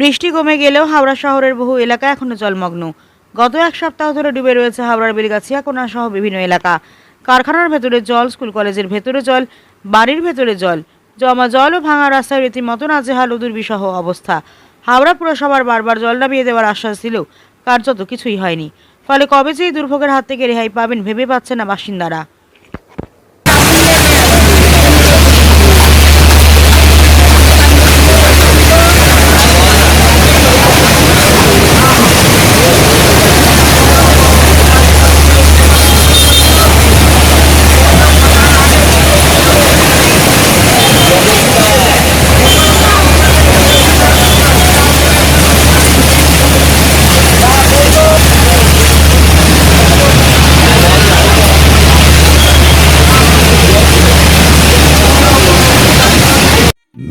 বৃষ্টি কমে গেলেও হাওড়া শহরের বহু এলাকা এখনও জলমগ্ন গত এক সপ্তাহ ধরে ডুবে রয়েছে হাওড়ার বেলগাছিয়া কোনা সহ বিভিন্ন এলাকা কারখানার ভেতরে জল স্কুল কলেজের ভেতরে জল বাড়ির ভেতরে জল জমা জল ও ভাঙা রাস্তায় রীতিমতো নাজেহাল ও দুর্বিশহ অবস্থা হাওড়া পুরসভার বারবার জল নামিয়ে দেওয়ার আশ্বাস দিলেও কার্যত কিছুই হয়নি ফলে কবে যে এই দুর্ভোগের হাত থেকে রেহাই পাবেন ভেবে পাচ্ছে না বাসিন্দারা